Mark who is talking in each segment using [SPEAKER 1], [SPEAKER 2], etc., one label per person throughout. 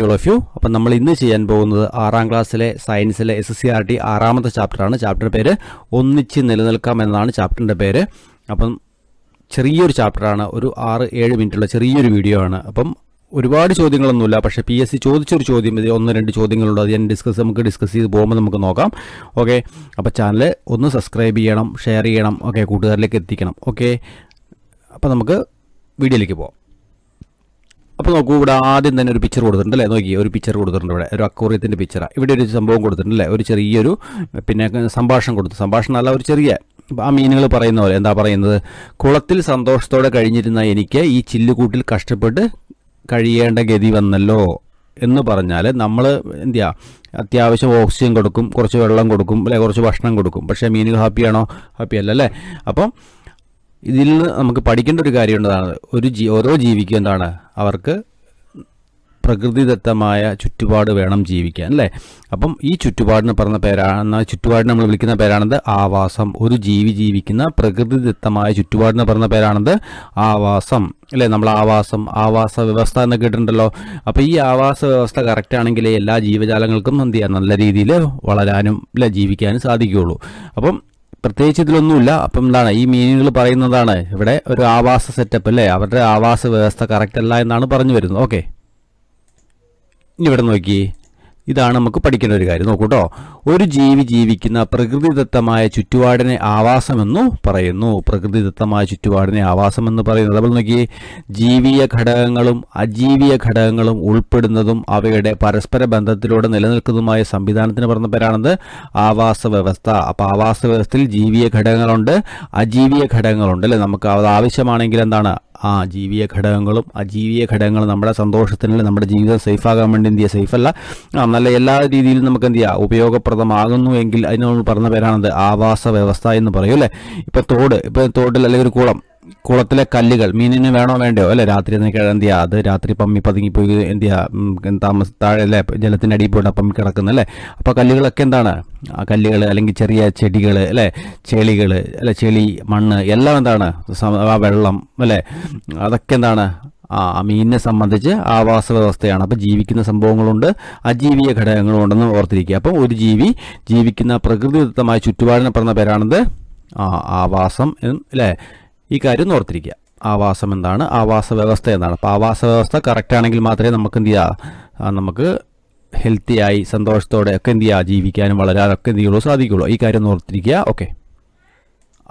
[SPEAKER 1] Morning all of U അപ്പം നമ്മൾ ഇന്ന് ചെയ്യാൻ പോകുന്നത് ആറാം ക്ലാസ്സിലെ സയൻസിലെ എസ് സി ആർ ടി ആറാമത്തെ ചാപ്റ്ററാണ്. ചാപ്റ്റർ പേര് ഒന്നിച്ച് നിലനിൽക്കാം എന്നതാണ് ചാപ്റ്ററിന്റെ പേര്. അപ്പം ചെറിയൊരു ചാപ്റ്ററാണ്. ഒരു ആറ് ഏഴ് മിനിറ്റുള്ള ചെറിയൊരു വീഡിയോ ആണ്. അപ്പം ഒരുപാട് ചോദ്യങ്ങളൊന്നുമില്ല. പക്ഷേ പി എസ് സി ചോദിച്ചൊരു ചോദ്യം ഇത് ഒന്ന് രണ്ട് ചോദ്യങ്ങളുണ്ട്. അത് ഞാൻ ഡിസ്കസ് നമുക്ക് ഡിസ്കസ് ചെയ്ത് പോകുമ്പോൾ നമുക്ക് നോക്കാം. ഓക്കെ അപ്പോൾ ചാനൽ ഒന്ന് സബ്സ്ക്രൈബ് ചെയ്യണം ഷെയർ ചെയ്യണം ഓക്കെ കൂട്ടുകാരിലേക്ക് എത്തിക്കണം ഓക്കെ അപ്പോൾ നമുക്ക് വീഡിയോയിലേക്ക് പോകാം അപ്പോൾ നോക്കൂ ഇവിടെ ആദ്യം തന്നെ ഒരു പിക്ചർ കൊടുത്തിട്ടുണ്ട് അല്ലേ? നോക്കി ഒരു പിക്ചർ കൊടുത്തിട്ടുണ്ട് ഇവിടെ. ഒരു അക്വറിയത്തിന്റെ പിക്ചറാണ് ഇവിടെ ഒരു സംഭവം കൊടുത്തിട്ടുണ്ട് അല്ലേ? ഒരു ചെറിയൊരു പിന്നെ സംഭാഷണം കൊടുത്തു. സംഭാഷണം അല്ല ഒരു ചെറിയ. ആ മീനുകൾ പറയുന്ന പോലെ എന്താ പറയുന്നത്? കുളത്തിൽ സന്തോഷത്തോടെ കഴിഞ്ഞിരുന്ന എനിക്ക് ഈ ചില്ലുകൂട്ടിൽ കഷ്ടപ്പെട്ട് കഴിയേണ്ട ഗതി വന്നല്ലോ എന്ന് പറഞ്ഞാൽ നമ്മൾ എന്തിയാ അത്യാവശ്യം ഓക്സിജൻ കൊടുക്കും കുറച്ച് വെള്ളം കൊടുക്കും അല്ലെ? കുറച്ച് ഭക്ഷണം കൊടുക്കും. പക്ഷേ മീനുകൾ ഹാപ്പിയാണോ ഹാപ്പി അല്ല അല്ലേ? അപ്പം ഇതിൽ നിന്ന് നമുക്ക് പഠിക്കേണ്ട ഒരു കാര്യം ഒരു ജീ ഓരോ ജീവിക്കും എന്താണ്? അവർക്ക് പ്രകൃതിദത്തമായ ചുറ്റുപാട് വേണം ജീവിക്കാൻ അല്ലേ? അപ്പം ഈ ചുറ്റുപാടിന് പറഞ്ഞ പേരാണ് ചുറ്റുപാടിനെ നമ്മൾ വിളിക്കുന്ന പേരാണത് ആവാസം. ഒരു ജീവി ജീവിക്കുന്ന പ്രകൃതിദത്തമായ ചുറ്റുപാടിന് പറഞ്ഞ പേരാണത് ആവാസം അല്ലേ? നമ്മൾ ആവാസം ആവാസ വ്യവസ്ഥ എന്നൊക്കെ കേട്ടിട്ടുണ്ടല്ലോ. അപ്പോൾ ഈ ആവാസ വ്യവസ്ഥ കറക്റ്റ് ആണെങ്കിൽ എല്ലാ ജീവജാലങ്ങൾക്കും എന്ത് ചെയ്യാം? നല്ല രീതിയിൽ വളരാനും അല്ലെ? ജീവിക്കാനും സാധിക്കുകയുള്ളൂ. അപ്പം പ്രത്യേകിച്ച് ഇതിലൊന്നുമില്ല. അപ്പം എന്താണ് ഈ മീനുകൾ പറയുന്നതാണ് ഇവിടെ ഒരു ആവാസ സെറ്റപ്പ് അല്ലേ? അവരുടെ ആവാസ വ്യവസ്ഥ കറക്റ്റ് അല്ല എന്നാണ് പറഞ്ഞു വരുന്നത്. ഓക്കെ ഇനി ഇവിടെ നോക്കി. ഇതാണ് നമുക്ക് പഠിക്കേണ്ട ഒരു കാര്യം. നോക്കൂട്ടോ ഒരു ജീവി ജീവിക്കുന്ന പ്രകൃതിദത്തമായ ചുറ്റുപാടിനെ ആവാസമെന്നു പറയുന്നു. പ്രകൃതിദത്തമായ ചുറ്റുപാടിനെ ആവാസമെന്ന് പറയുന്നത് അതുപോലെ നോക്കിയേ ജീവിയ ഘടകങ്ങളും അജീവിയ ഘടകങ്ങളും ഉൾപ്പെടുന്നതും അവയുടെ പരസ്പര ബന്ധത്തിലൂടെ നിലനിൽക്കുന്നതുമായ സംവിധാനത്തിന് പറഞ്ഞ പേരാണത് ആവാസ വ്യവസ്ഥ അപ്പോൾ ആവാസ വ്യവസ്ഥയിൽ ജീവിയ ഘടകങ്ങളുണ്ട് അജീവിയ ഘടകങ്ങളുണ്ട്. അല്ലേ? നമുക്ക് അത് ആവശ്യമാണെങ്കിൽ എന്താണ്? ആ ജീവിയ ഘടകങ്ങളും ആ ജീവിയ ഘടകങ്ങളും നമ്മുടെ സന്തോഷത്തിന് നമ്മുടെ ജീവിതം സേഫാകാൻ വേണ്ടി എന്ത് ചെയ്യുക? അല്ല നല്ല എല്ലാ രീതിയിലും നമുക്ക് എന്ത് ചെയ്യുക ഉപയോഗപ്രദമാകുന്നു എങ്കിൽ അതിന് നമ്മൾ പറഞ്ഞ പേരാണത് ആവാസ വ്യവസ്ഥ എന്ന് പറയും അല്ലേ? ഇപ്പം തോട് ഇപ്പം തോട്ടിൽ അല്ലെങ്കിൽ ഒരു കുളം കുളത്തിലെ കല്ലുകൾ മീനിന് വേണോ വേണ്ടയോ? അല്ലെ? രാത്രി എന്ത് ചെയ്യുക അത് രാത്രി പമ്മി പതുങ്ങിപ്പോയി എന്ത് ചെയ്യുക താമസ താഴെ അല്ലേ? ജലത്തിന്റെ അടിയിൽ പോയിട്ട് പമ്മി കിടക്കുന്നത് അല്ലേ? അപ്പോൾ കല്ലുകളൊക്കെ എന്താണ്? ആ കല്ലുകൾ അല്ലെങ്കിൽ ചെറിയ ചെടികൾ അല്ലേ? ചെളികൾ അല്ലെ? ചെളി മണ്ണ് എല്ലാം എന്താണ്? ആ വെള്ളം അല്ലേ? അതൊക്കെ എന്താണ്? ആ മീനിനെ സംബന്ധിച്ച് ആവാസ വ്യവസ്ഥയാണ്. അപ്പോൾ ജീവിക്കുന്ന സംഭവങ്ങളുണ്ട്. അജീവിയ ഘടകങ്ങളും ഉണ്ടെന്ന് ഓർത്തിരിക്കുക. അപ്പം ഒരു ജീവി ജീവിക്കുന്ന പ്രകൃതിദത്തമായ ചുറ്റുപാടിനെ പറഞ്ഞ പേരാണത് ആ ആവാസം അല്ലേ? ഈ കാര്യം ഓർത്തിരിക്കുക. ആവാസം എന്താണ്? ആവാസ വ്യവസ്ഥ എന്താണ് അപ്പോൾ ആവാസ വ്യവസ്ഥ കറക്റ്റ് ആണെങ്കിൽ മാത്രമേ നമുക്ക് എന്ത് ചെയ്യുക നമുക്ക് ഹെൽത്തിയായി സന്തോഷത്തോടെ ഒക്കെ എന്ത് ചെയ്യുക ജീവിക്കാനും വളരാനൊക്കെ എന്ത് ചെയ്യുള്ളൂ സാധിക്കുള്ളൂ. ഈ കാര്യം ഓർത്തിരിക്കുക. ഓക്കെ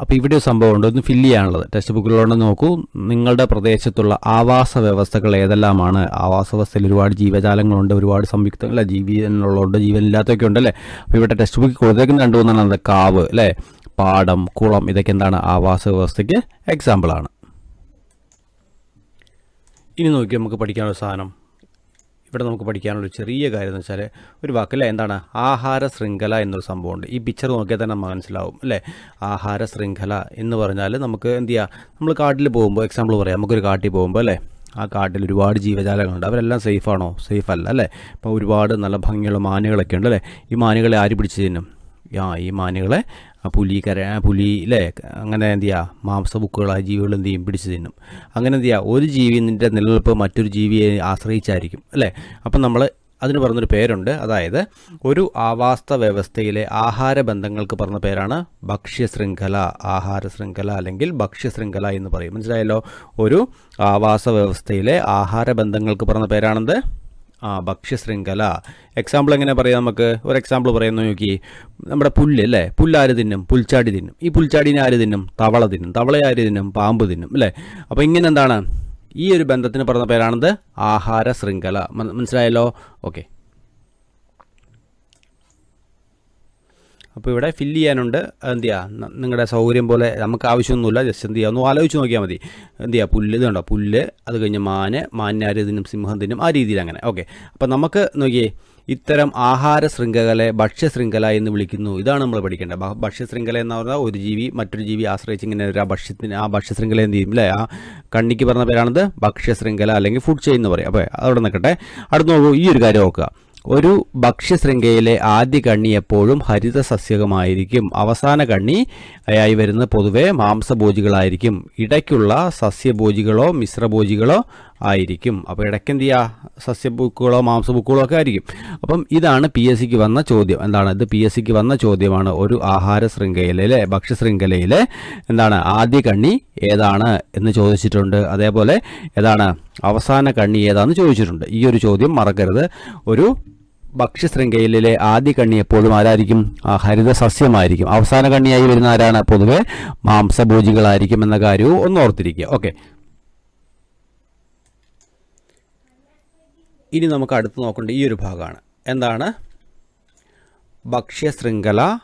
[SPEAKER 1] അപ്പോൾ ഇവിടെ ഒരു സംഭവമുണ്ട് ഒന്ന് ഫില്ല് ചെയ്യാനുള്ളത്. ടെക്സ്റ്റ് ബുക്കിലുള്ളത് നോക്കൂ. നിങ്ങളുടെ പ്രദേശത്തുള്ള ആവാസ വ്യവസ്ഥകൾ ഏതെല്ലാമാണ്? ആവാസ വ്യവസ്ഥയിൽ ഒരുപാട് ജീവജാലങ്ങളുണ്ട് ഒരുപാട് സംയുക്തങ്ങൾ ജീവനുള്ളതുണ്ട് ജീവനില്ലാത്തൊക്കെ ഉണ്ട് അല്ലേ അപ്പോൾ ഇവിടെ ടെക്സ്റ്റ് ബുക്കിൽ കൊടുത്തേക്കുന്ന രണ്ട് മൂന്നെണ്ണം കാവ് അല്ലേ? പാടം കുളം ഇതൊക്കെ എന്താണ് ആവാസ വ്യവസ്ഥയ്ക്ക് എക്സാമ്പിളാണ് ഇനി നോക്കി നമുക്ക് പഠിക്കാനുള്ള സാധനം. ഇവിടെ നമുക്ക് പഠിക്കാനുള്ള ചെറിയ കാര്യം എന്ന് വെച്ചാൽ ഒരു വാക്കല്ലേ എന്താണ്? ആഹാര ശൃംഖല എന്നൊരു സംഭവമുണ്ട് ഈ പിക്ചർ നോക്കിയാൽ തന്നെ മനസ്സിലാവും അല്ലേ? ആഹാര ശൃംഖല എന്ന് പറഞ്ഞാൽ നമുക്ക് എന്ത് ചെയ്യുക നമ്മൾ കാട്ടിൽ പോകുമ്പോൾ എക്സാമ്പിൾ പറയാം. നമുക്കൊരു കാട്ടിൽ പോകുമ്പോൾ അല്ലേ? ആ കാട്ടിൽ ഒരുപാട് ജീവജാലങ്ങളുണ്ട്. അവരെല്ലാം സേഫാണോ? സേഫ് അല്ല? അല്ലേ ഇപ്പോൾ ഒരുപാട് നല്ല ഭംഗിയുള്ള മാനുകളൊക്കെ ഉണ്ട് അല്ലേ? ഈ മാനുകളെ ആര് പിടിച്ച് തിന്നും? ആ ഈ മാനുകളെ ആ പുലി കര പുലി അല്ലേ അങ്ങനെ എന്ത് ചെയ്യുക മാംസബുക്കുകളായ ജീവികൾ എന്ത് ചെയ്യും? പിടിച്ച് തിന്നും. അങ്ങനെ എന്ത് ചെയ്യുക ഒരു ജീവിന്റെ നിലനിൽപ്പ് മറ്റൊരു ജീവിയെ ആശ്രയിച്ചായിരിക്കും അല്ലേ? അപ്പം നമ്മൾ അതിന് പറഞ്ഞൊരു പേരുണ്ട്. അതായത് ഒരു ആവാസ വ്യവസ്ഥയിലെ ആഹാര ബന്ധങ്ങൾക്ക് പറഞ്ഞ പേരാണ് ഭക്ഷ്യശൃംഖല ആഹാര ശൃംഖല അല്ലെങ്കിൽ ഭക്ഷ്യശൃംഖല എന്ന് പറയും. മനസ്സിലായല്ലോ? ഒരു ആവാസ വ്യവസ്ഥയിലെ ആഹാര ബന്ധങ്ങൾക്ക് പറഞ്ഞ പേരാണെന്ത്? ആ ഭക്ഷ്യശൃംഖല എക്സാമ്പിൾ എങ്ങനെ പറയാം നമുക്ക്? ഒരു എക്സാമ്പിൾ പറയുന്നു നോക്കി. നമ്മുടെ പുല്ല് അല്ലേ? പുല്ല് ആര് തിന്നും പുൽച്ചാടി തിന്നും. ഈ പുൽച്ചാടിനെ ആര് തിന്നും? തവള തിന്നും. തവള ആര് തിന്നും? പാമ്പ് തിന്നും അല്ലേ? അപ്പോൾ ഇങ്ങനെ എന്താണ്? ഈ ഒരു ബന്ധത്തിന് പറഞ്ഞ പേരാണത് ആഹാര ശൃംഖല. മനസ്സിലായല്ലോ? ഓക്കെ അപ്പോൾ ഇവിടെ ഫില്ല് ചെയ്യാനുണ്ട്. എന്ത് ചെയ്യുക നിങ്ങളുടെ സൗകര്യം പോലെ നമുക്ക് ആവശ്യമൊന്നുമില്ല. ജസ്റ്റ് എന്ത് ചെയ്യുക ഒന്ന് ആലോചിച്ച് നോക്കിയാൽ മതി. എന്ത് ചെയ്യുക പുല്ല് ഇതുണ്ടോ പുല്ല് അത് കഴിഞ്ഞ് മാന് മാന്യാര് സിംഹത്തിനും ആ രീതിയിൽ അങ്ങനെ. ഓക്കെ. അപ്പോൾ നമുക്ക് നോക്കിയേ ഇത്തരം ആഹാര ശൃംഖലയെ ഭക്ഷ്യശൃംഖല എന്ന് വിളിക്കുന്നു. ഇതാണ് നമ്മൾ പഠിക്കേണ്ടത്. ഭക്ഷ്യ ഭക്ഷ്യശൃംഖല എന്ന് പറഞ്ഞാൽ ഒരു ജീവി മറ്റൊരു ജീവി ആശ്രയിച്ച് ഇങ്ങനെ ഒരു ആ ഭക്ഷ്യത്തിന് ആ ഭക്ഷ്യശൃംഖല എന്ത് ചെയ്യും? അല്ലേ ആ കണ്ണിക്ക് പറഞ്ഞ പേരാണത് ഭക്ഷ്യശൃംഖല അല്ലെങ്കിൽ ഫുഡ് ചെയിൻ എന്ന് പറയും. അപ്പോൾ അതവിടെ നിൽക്കട്ടെ. അടുത്ത് നോക്കൂ ഈ ഒരു കാര്യം നോക്കുക ഒരു ഭക്ഷ്യശൃംഖലയിലെ ആദ്യ കണ്ണി എപ്പോഴും ഹരിത സസ്യകമായിരിക്കും അവസാന കണ്ണി ആയി വരുന്നത് പൊതുവെ മാംസഭോജികളായിരിക്കും. ഇടയ്ക്കുള്ള സസ്യഭോജികളോ മിശ്രഭോജികളോ ആയിരിക്കും. അപ്പോൾ ഇടയ്ക്ക് എന്ത് ചെയ്യുക? സസ്യബുക്കുകളോ മാംസബുക്കുകളോ ഒക്കെ ആയിരിക്കും. അപ്പം ഇതാണ് പി എസ് സിക്ക് വന്ന ചോദ്യം. എന്താണ്? ഇത് പി എസ് സിക്ക് വന്ന ചോദ്യമാണ്. ഒരു ആഹാര ശൃംഖലയിലെ ഭക്ഷ്യ ശൃംഖലയിലെ എന്താണ്? ആദ്യ കണ്ണി ഏതാണ് എന്ന് ചോദിച്ചിട്ടുണ്ട്. അതേപോലെ ഏതാണ്? അവസാന കണ്ണി ഏതാണെന്ന് ചോദിച്ചിട്ടുണ്ട്. ഈ ഒരു ചോദ്യം മറക്കരുത്. ഒരു ഭക്ഷ്യശൃംഖലയിലെ ആദ്യ കണ്ണി എപ്പോഴും ആരായിരിക്കും? ഹരിത സസ്യമായിരിക്കും. അവസാന കണ്ണിയായി വരുന്ന ആരാണ്? പൊതുവെ മാംസഭോജികളായിരിക്കും എന്ന കാര്യവും ഒന്ന് ഓർത്തിരിക്കുക. ഓക്കെ. ഇനി നമുക്ക് അടുത്ത് നോക്കേണ്ട ഈ ഒരു ഭാഗമാണ്. എന്താണ്? ഭക്ഷ്യശൃംഖല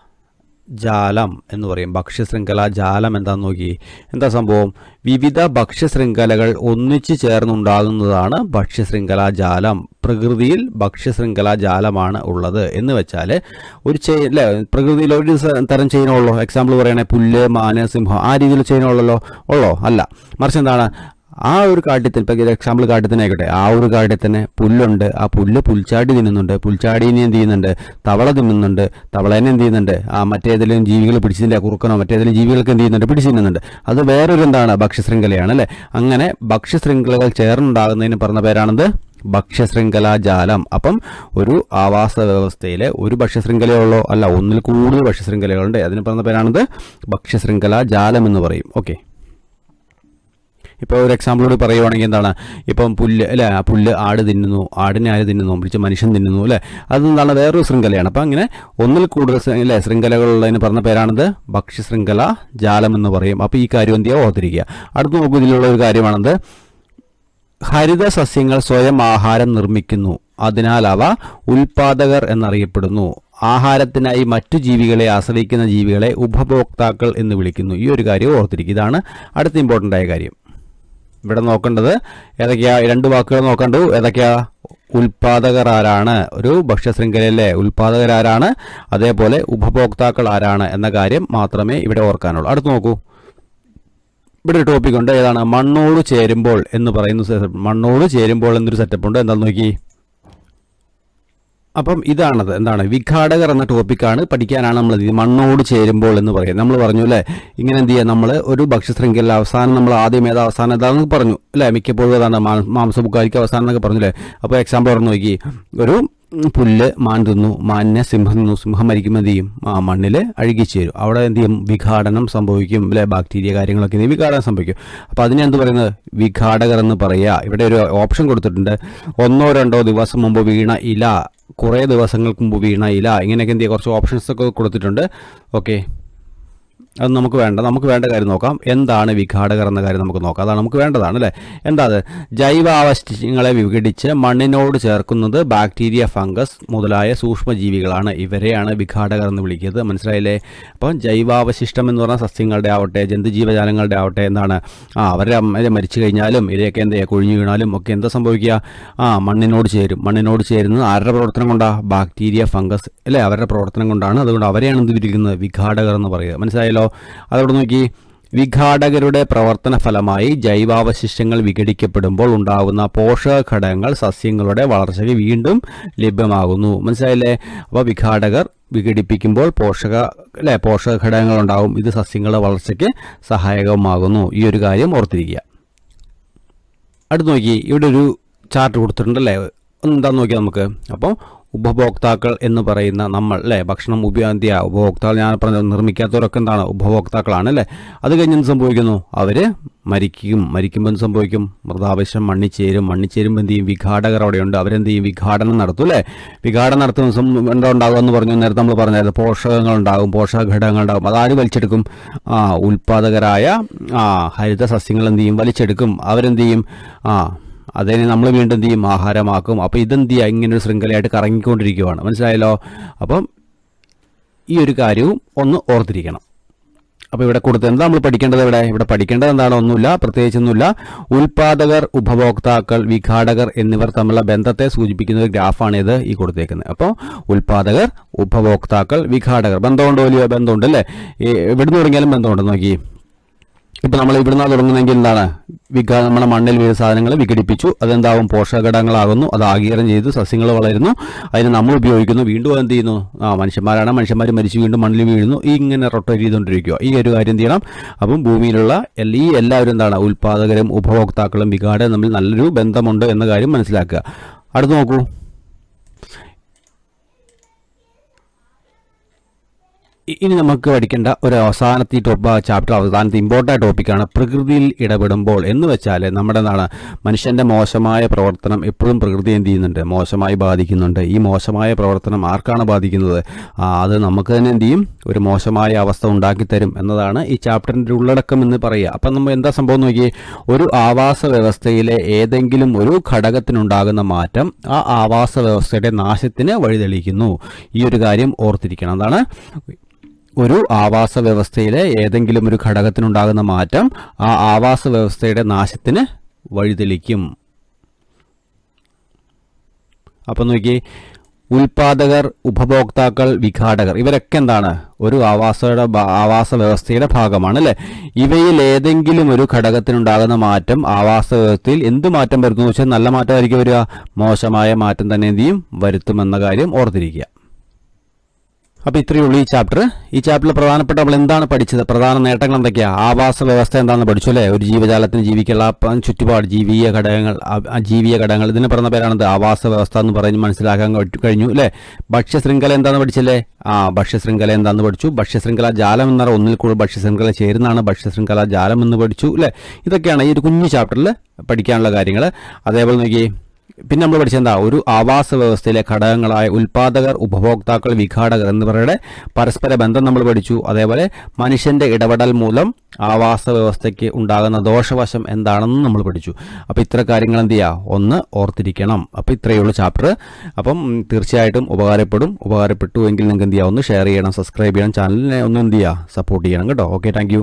[SPEAKER 1] ജാലം എന്ന് പറയും. ഭക്ഷ്യശൃംഖല ജാലം എന്താന്ന് നോക്കി. എന്താ സംഭവം? വിവിധ ഭക്ഷ്യശൃംഖലകൾ ഒന്നിച്ചു ചേർന്നുണ്ടാകുന്നതാണ് ഭക്ഷ്യശൃംഖല ജാലം. പ്രകൃതിയിൽ ഭക്ഷ്യശൃംഖല ജാലമാണ് ഉള്ളത് എന്ന് വെച്ചാൽ ഒരു ചെയിൻ അല്ലേ? പ്രകൃതിയിൽ ഒരു തരം ചെയിനുള്ളോ എക്സാമ്പിൾ പറയുകയാണെങ്കിൽ പുല്ല് മാന സിംഹം ആ രീതിയിൽ ചെയിനുള്ളല്ലോ ഉള്ളോ? അല്ല. മറിച്ച് എന്താണ്? ആ ഒരു കാട്ടിൽ ഇപ്പം എക്സാമ്പിൾ കാട്ടിൽ ആയിക്കോട്ടെ ആ ഒരു കാട്ടിൽ തന്നെ പുല്ലുണ്ട്. ആ പുല്ല് പുൽച്ചാടി തിന്നുന്നുണ്ട്. പുൽച്ചാടീനെ എന്ത് ചെയ്യുന്നുണ്ട്? തവള തിന്നുന്നുണ്ട്. തവളേനെ എന്ത് ചെയ്യുന്നുണ്ട്? ആ മറ്റേതെങ്കിലും ജീവികൾ പിടിച്ചതിന്റെ കുറുക്കനോ മറ്റേതെങ്കിലും ജീവികൾക്ക് എന്ത് ചെയ്യുന്നുണ്ട്? പിടിച്ചു തിന്നുന്നുണ്ട്. അത് വേറൊരു എന്താണ്? ഭക്ഷ്യശൃംഖലയാണ് അല്ലേ? അങ്ങനെ ഭക്ഷ്യശൃംഖലകൾ ചേർന്നുണ്ടാകുന്നതിന് പറഞ്ഞ പേരാണെന്ത്? ഭക്ഷ്യശൃംഖലാ ജാലം. അപ്പം ഒരു ആവാസ വ്യവസ്ഥയിലെ ഒരു ഭക്ഷ്യശൃംഖലയുള്ളോ അല്ല ഒന്നിൽ കൂടുതൽ ഭക്ഷ്യശൃംഖലകളുണ്ട്. അതിന് പറഞ്ഞ പേരാണിത് ഭക്ഷ്യശൃംഖലാ ജാലം എന്ന് പറയും. ഓക്കെ. ഇപ്പോൾ ഒരു എക്സാമ്പിളോട് പറയുവാണെങ്കിൽ എന്താണ്? ഇപ്പം പുല്ല് അല്ലേ? ആ പുല്ല് ആട് തിന്നുന്നു ആടിനെ ആര് തിന്നുന്നു? പിടിച്ച് മനുഷ്യൻ തിന്നുന്നു അല്ലേ? അത് എന്താണ്? വേറൊരു ശൃംഖലയാണ്. അപ്പം അങ്ങനെ ഒന്നിൽ കൂടുതൽ അല്ലേ? ശൃംഖലകളുള്ളതിന് പറഞ്ഞ പേരാണിത് ജാലം എന്ന് പറയും. അപ്പോൾ ഈ കാര്യം എന്ത് ഓർത്തിരിക്കുക. അടുത്ത് നോക്കൂ ഇതിലുള്ള ഒരു കാര്യമാണത്. ഹരിത സസ്യങ്ങൾ സ്വയം ആഹാരം നിർമ്മിക്കുന്നു. അതിനാൽ അവ ഉൽപാദകർ എന്നറിയപ്പെടുന്നു. ആഹാരത്തിനായി മറ്റു ജീവികളെ ആശ്രയിക്കുന്ന ജീവികളെ ഉപഭോക്താക്കൾ എന്ന് വിളിക്കുന്നു. ഈ ഒരു കാര്യം ഓർത്തിരിക്കുക. ഇതാണ് അടുത്ത ഇമ്പോർട്ടന്റ് ആയ കാര്യം. ഇവിടെ നോക്കേണ്ടത് ഏതൊക്കെയാ? രണ്ട് വാക്കുകൾ നോക്കണ്ടു ഏതൊക്കെയാ? ഉൽപാദകർ ആരാണ്? ഒരു ഭക്ഷ്യശൃംഖലയിലെ ഉൽപാദകർ ആരാണ്? അതേപോലെ ഉപഭോക്താക്കൾ ആരാണ് എന്ന കാര്യം മാത്രമേ ഇവിടെ ഓർക്കാനുള്ളൂ. അടുത്ത് നോക്കൂ. ഇവിടെ ഒരു ടോപ്പിക് ഉണ്ട്. ഏതാണ്? മണ്ണോട് ചേരുമ്പോൾ എന്ന് പറയുന്ന മണ്ണോട് ചേരുമ്പോൾ എന്നൊരു സെറ്റപ്പ് ഉണ്ട്. എന്താണെന്ന് നോക്കി? അപ്പം ഇതാണത്. എന്താണ്? വിഘാടകർ എന്ന ടോപ്പിക്കാണ് പഠിക്കാനാണ് നമ്മൾ മണ്ണോട് ചേരുമ്പോൾ എന്ന് പറയുന്നത്. നമ്മൾ പറഞ്ഞു അല്ലേ? ഇങ്ങനെ എന്ത് ചെയ്യുക നമ്മൾ ഒരു ഭക്ഷ്യശൃംഖല അവസാനം നമ്മൾ ആദ്യം ഏതാ അവസാനം ഏതാണെന്ന് പറഞ്ഞു അല്ലേ? മിക്കപ്പോഴും ഏതാണ് മാംസ ബുക്കായിരിക്കും അവസാനം എന്നൊക്കെ പറഞ്ഞു അല്ലേ? അപ്പോൾ എക്സാമ്പിൾ പറഞ്ഞു നോക്കി. ഒരു പുല്ല് മാൻ തിന്നു മാനിനെ സിംഹം തിന്നു സിംഹം മരിക്കുമ്പോൾ എന്ത് ചെയ്യും? ആ മണ്ണിൽ അഴുകിച്ചേരും. അവിടെ എന്ത് ചെയ്യും? വിഘാടനം സംഭവിക്കും അല്ലെ? ബാക്ടീരിയ കാര്യങ്ങളൊക്കെ എന്ത് വിഘാടനം സംഭവിക്കും. അപ്പോൾ അതിനെ എന്ത് പറയുന്നത്? വിഘാടകർ എന്ന് പറയുക. ഇവിടെ ഒരു ഓപ്ഷൻ കൊടുത്തിട്ടുണ്ട്. ഒന്നോ രണ്ടോ ദിവസം മുമ്പ് വീണ ഇല കുറേ ദിവസങ്ങൾക്ക് മുമ്പ് വീണ ഇല. ഇങ്ങനെയൊക്കെ എന്ത് ചെയ്യുക കുറച്ച് ഓപ്ഷൻസ് ഒക്കെ കൊടുത്തിട്ടുണ്ട്. ഓക്കെ. അത് നമുക്ക് വേണ്ട. നമുക്ക് വേണ്ട കാര്യം നോക്കാം. എന്താണ് വിഘാടകർ എന്ന കാര്യം നമുക്ക് നോക്കാം. അതാണ് നമുക്ക് വേണ്ടതാണ് അല്ലേ? എന്താ അത്? ജൈവാവശിഷ്ടങ്ങളെ വിഘടിച്ച് മണ്ണിനോട് ചേർക്കുന്നത് ബാക്ടീരിയ ഫംഗസ് മുതലായ സൂക്ഷ്മജീവികളാണ്. ഇവരെയാണ് വിഘാടകർ എന്ന് വിളിക്കുന്നത്. മനസ്സിലായില്ലേ? അപ്പോൾ ജൈവാവശിഷ്ടം എന്ന് പറഞ്ഞാൽ സസ്യങ്ങളുടെ ആവട്ടെ ജന്തുജീവജാലങ്ങളുടെ ആവട്ടെ എന്താണ്? ആ അവരെ മരിച്ചു കഴിഞ്ഞാലും ഇവരെയൊക്കെ എന്താ കൊഴിഞ്ഞു വീണാലും ഒക്കെ എന്താ സംഭവിക്കുക? ആ മണ്ണിനോട് ചേരും. മണ്ണിനോട് ചേരുന്നത് ആരുടെ പ്രവർത്തനം കൊണ്ടാണ് ബാക്ടീരിയ ഫംഗസ് അല്ലേ? അവരുടെ പ്രവർത്തനം കൊണ്ടാണ്. അതുകൊണ്ട് അവരെയാണ് എന്ത് വിരിക്കുന്നത് വിഘാടകർ എന്ന് പറയുക. മനസ്സിലായല്ലോ? അതവിടെ നോക്കി. വിഘാടകരുടെ പ്രവർത്തന ഫലമായി ജൈവാവശിഷ്ടങ്ങൾ വിഘടിക്കപ്പെടുമ്പോൾ ഉണ്ടാകുന്ന പോഷക ഘടകങ്ങൾ സസ്യങ്ങളുടെ വളർച്ചയ്ക്ക് വീണ്ടും ലഭ്യമാകുന്നു. മനസ്സിലായില്ലേ? അപ്പോൾ വിഘാടകർ വിഘടിപ്പിക്കുമ്പോൾ പോഷക അല്ലേ പോഷക ഘടകങ്ങൾ ഉണ്ടാകും. ഇത് സസ്യങ്ങളുടെ വളർച്ചയ്ക്ക് സഹായകമാകുന്നു. ഈ ഒരു കാര്യം ഓർത്തിരിക്കുക. അടുത്ത് നോക്കി. ഇവിടെ ഒരു ചാർട്ട് കൊടുത്തിട്ടുണ്ടല്ലേ എന്താന്ന് നോക്കിയാൽ നമുക്ക്. അപ്പോൾ ഉപഭോക്താക്കൾ എന്ന് പറയുന്ന നമ്മൾ അല്ലേ ഭക്ഷണം ഉപയോഗിക്കുക ഉപഭോക്താക്കൾ ഞാൻ പറഞ്ഞത് നിർമ്മിക്കാത്തവരൊക്കെ എന്താണ്? ഉപഭോക്താക്കളാണ് അല്ലേ അത് കഴിഞ്ഞ് എന്ത് സംഭവിക്കുന്നു? അവർ മരിക്കും. മരിക്കുമ്പോൾ എന്ത് സംഭവിക്കും? മൃതാവശ്യം മണ്ണിച്ചേരും. മണ്ണിച്ചേരുമ്പോൾ എന്ത് ചെയ്യും? വിഘാടകർ അവിടെയുണ്ട്. അവരെന്ത് ചെയ്യും? വിഘാടനം നടത്തും അല്ലേ വിഘാടനം നടത്തുന്ന എന്താ ഉണ്ടാകുക എന്ന് പറഞ്ഞു. നേരത്തെ നമ്മൾ പറഞ്ഞായിരുന്നു പോഷകങ്ങൾ ഉണ്ടാകും പോഷക ഘടകങ്ങൾ ഉണ്ടാകും അതാര് വലിച്ചെടുക്കും? ആ ഉൽപാദകരായ ആ ഹരിത സസ്യങ്ങൾ എന്ത് ചെയ്യും? വലിച്ചെടുക്കും. അവരെന്ത് ചെയ്യും? ആ അതിനെ നമ്മൾ വീണ്ടും എന്ത് ചെയ്യും? ആഹാരമാക്കും. അപ്പോൾ ഇതെന്ത് ചെയ്യുക ഇങ്ങനെ ഒരു ശൃംഖലയായിട്ട് കറങ്ങിക്കൊണ്ടിരിക്കുകയാണ് മനസ്സിലായല്ലോ? അപ്പം ഈ ഒരു കാര്യവും ഒന്ന് ഓർത്തിരിക്കണം. അപ്പോൾ ഇവിടെ കൊടുത്ത് എന്താ നമ്മൾ പഠിക്കേണ്ടത് ഇവിടെ? ഇവിടെ പഠിക്കേണ്ടത് എന്താണ്? ഒന്നുമില്ല പ്രത്യേകിച്ചൊന്നുമില്ല ഉൽപാദകർ ഉപഭോക്താക്കൾ വിഘാടകർ എന്നിവർ തമ്മിലുള്ള ബന്ധത്തെ സൂചിപ്പിക്കുന്ന ഒരു ഗ്രാഫാണ് ഇത് ഈ കൊടുത്തേക്കുന്നത്. അപ്പോൾ ഉൽപാദകർ ഉപഭോക്താക്കൾ വിഘാടകർ. ബന്ധമുണ്ടോ? വലിയ ബന്ധമുണ്ട് അല്ലേ എവിടെ നിന്ന് തുടങ്ങിയാലും ബന്ധമുണ്ട്. നോക്കി. ഇപ്പം നമ്മൾ ഇവിടുന്ന് തുടങ്ങുന്നെങ്കിൽ എന്താണ്? വിഘ നമ്മുടെ മണ്ണിൽ വീഴുന്ന സാധനങ്ങൾ വിഘടിപ്പിച്ചു. അതെന്താവും? പോഷകഘടകങ്ങളാകുന്നു. അത് ആഗീരണം ചെയ്ത്. സസ്യങ്ങൾ വളരുന്നു. അതിന് നമ്മൾ ഉപയോഗിക്കുന്നു. വീണ്ടും എന്ത് ചെയ്യുന്നു? ആ മനുഷ്യന്മാരാണ്. മനുഷ്യന്മാർ മരിച്ചു വീണ്ടും മണ്ണിൽ വീഴുന്നു. ഈ ഇങ്ങനെ റൊട്ടേറ്റ് ചെയ്തുകൊണ്ടിരിക്കുക ഈ ഒരു കാര്യം ചെയ്യണം? അപ്പം ഭൂമിയിലുള്ള ഈ എല്ലാവരും എന്താണ്? ഉൽപാദകരും ഉപഭോക്താക്കളും വികാരം തമ്മിൽ നല്ലൊരു ബന്ധമുണ്ട് എന്ന കാര്യം മനസ്സിലാക്കുക. അടുത്ത് നോക്കൂ. ഇനി നമുക്ക് പഠിക്കേണ്ട ഒരു അവസാനത്തെ ടോപ്പ് ചാപ്റ്റർ അവസാനത്തെ ഇമ്പോർട്ടന്റ് ടോപ്പിക്കാണ് പ്രകൃതിയിൽ ഇടപെടുമ്പോൾ എന്ന് വെച്ചാൽ നമ്മുടെ എന്താണ് മനുഷ്യന്റെ മോശമായ പ്രവർത്തനം എപ്പോഴും പ്രകൃതി എന്ത് ചെയ്യുന്നുണ്ട്? മോശമായി ബാധിക്കുന്നുണ്ട്. ഈ മോശമായ പ്രവർത്തനം ആർക്കാണ് ബാധിക്കുന്നത്? അത് നമുക്ക് തന്നെ എന്ത് ചെയ്യും? ഒരു മോശമായ അവസ്ഥ ഉണ്ടാക്കി തരും എന്നതാണ് ഈ ചാപ്റ്ററിന്റെ ഉള്ളടക്കം എന്ന് പറയുക. അപ്പം നമ്മൾ എന്താ സംഭവം നോക്കിയേ? ഒരു ആവാസ വ്യവസ്ഥയിലെ ഏതെങ്കിലും ഒരു ഘടകത്തിനുണ്ടാകുന്ന മാറ്റം ആ ആവാസ വ്യവസ്ഥയുടെ നാശത്തിന് വഴിതെളിക്കുന്നു. ഈ ഒരു കാര്യം ഓർത്തിരിക്കണം. അതാണ് ഒരു ആവാസ വ്യവസ്ഥയിലെ ഏതെങ്കിലും ഒരു ഘടകത്തിനുണ്ടാകുന്ന മാറ്റം ആ ആവാസ വ്യവസ്ഥയുടെ നാശത്തിന് വഴിതെളിക്കും. അപ്പം നോക്കി ഉൽപാദകർ ഉപഭോക്താക്കൾ വിഘാടകർ ഇവരൊക്കെ എന്താണ്? ഒരു ആവാസയുടെ ആവാസ വ്യവസ്ഥയുടെ ഭാഗമാണ് അല്ലേ ഇവയിൽ ഏതെങ്കിലും ഒരു ഘടകത്തിനുണ്ടാകുന്ന മാറ്റം ആവാസ വ്യവസ്ഥയിൽ എന്ത് മാറ്റം വരുന്നു വെച്ചാൽ നല്ല മാറ്റമായിരിക്കും വരിക. മോശമായ മാറ്റം തന്നെ എന്ത് ചെയ്യും? വരുത്തുമെന്ന കാര്യം ഓർത്തിരിക്കുക. അപ്പോൾ ഇത്രയേ ഉള്ളൂ ഈ ചാപ്റ്റർ ഈ ചാപ്റ്ററിൽ പ്രധാനപ്പെട്ട നമ്മൾ എന്താണ് പഠിച്ചത്? പ്രധാന നേട്ടങ്ങൾ എന്തൊക്കെയാണ് ആവാസ വ്യവസ്ഥ എന്താണെന്ന് പഠിച്ചു അല്ലേ? ഒരു ജീവജാലത്തിന് ജീവിക്കുള്ള ചുറ്റുപാട് ജീവിയ ഘടകങ്ങൾ ജീവിയ ഘടകങ്ങൾ. ഇതിന് പറഞ്ഞ പേരാണത് ആവാസ വ്യവസ്ഥ എന്ന് പറഞ്ഞ് മനസ്സിലാക്കാൻ കഴി- കഴിഞ്ഞു അല്ലേ? ഭക്ഷ്യശൃംഖല എന്താണെന്ന് പഠിച്ചല്ലേ? ആ ഭക്ഷ്യശൃംഖല എന്താണെന്ന് പഠിച്ചു. ഭക്ഷ്യശൃംഖല ജാലം എന്ന ഒന്നിൽ കൂടുതൽ ഭക്ഷ്യശൃംഖല ചേരുന്നതാണ് ഭക്ഷ്യശൃംഖല ജാലം എന്ന് പഠിച്ചു അല്ലേ? ഇതൊക്കെയാണ് ഈ ഒരു കുഞ്ഞു ചാപ്റ്ററിൽ പഠിക്കാനുള്ള കാര്യങ്ങൾ. അതേപോലെ നോക്കി പിന്നെ നമ്മൾ പഠിച്ചെന്താ ഒരു ആവാസ വ്യവസ്ഥയിലെ ഘടകങ്ങളായ ഉൽപാദകർ ഉപഭോക്താക്കൾ വിഘാടകർ എന്നിവരുടെ പരസ്പര ബന്ധം നമ്മൾ പഠിച്ചു. അതേപോലെ മനുഷ്യന്റെ ഇടപെടൽ മൂലം ആവാസ വ്യവസ്ഥയ്ക്ക് ഉണ്ടാകുന്ന ദോഷവശം എന്താണെന്ന് നമ്മൾ പഠിച്ചു. അപ്പോൾ ഇത്ര കാര്യങ്ങൾ എന്ത് ചെയ്യുക ഒന്ന് ഓർത്തിരിക്കണം. അപ്പോൾ ഇത്രയേ ഉള്ളൂ ചാപ്റ്റർ അപ്പം തീർച്ചയായിട്ടും ഉപകാരപ്പെടും. ഉപകാരപ്പെട്ടു എങ്കിൽ നിങ്ങൾക്ക് എന്ത് ചെയ്യുക ഒന്ന് ഷെയർ ചെയ്യണം സബ്സ്ക്രൈബ് ചെയ്യണം. ചാനലിനെ ഒന്ന് എന്ത് ചെയ്യുക സപ്പോർട്ട് ചെയ്യണം കേട്ടോ. Okay thank